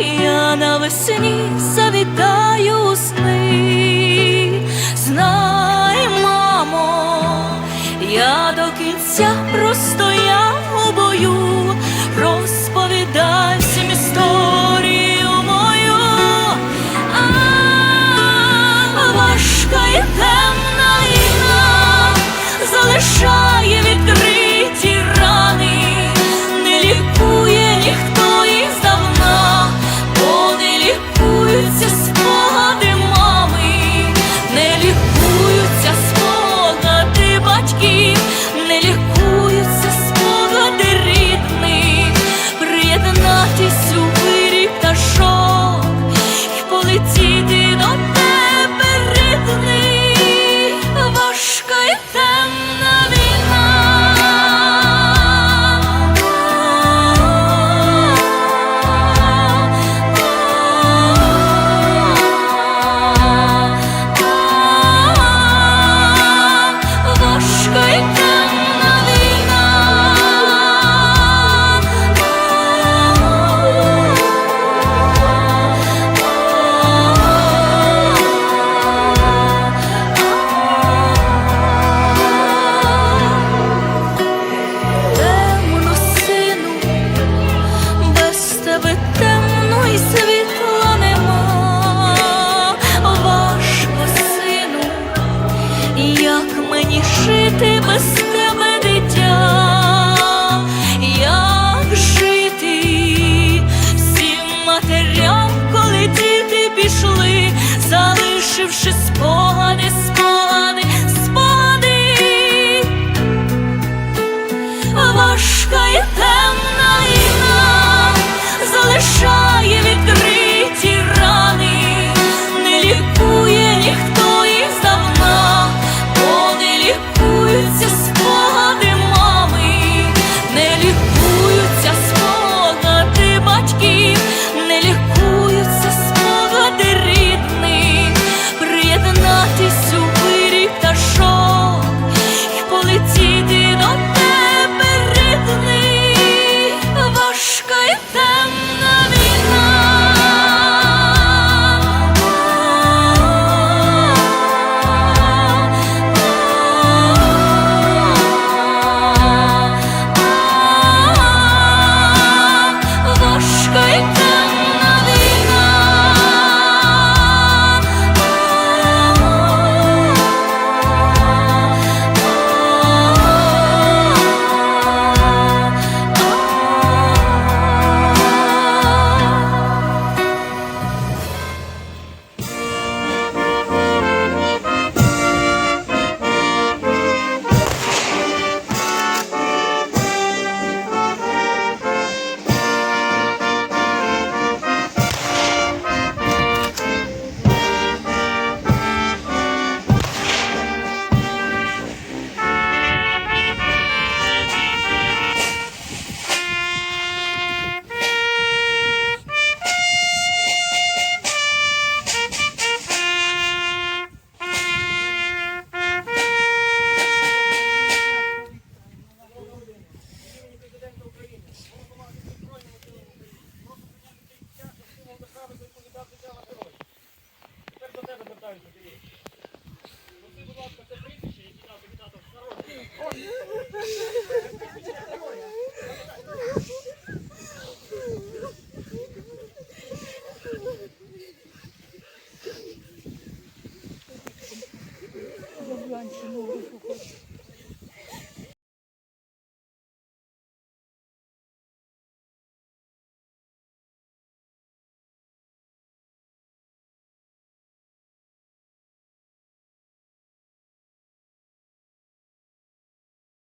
я навесні завітаю у сни, знай, мамо, я до кінця просто. як мені жити без тебе дитя, як жити всім матерям, коли діти пішли, залишивши спогади, спогади, спогади, важка і темна іна, залишає. Я бланчу нову хочу.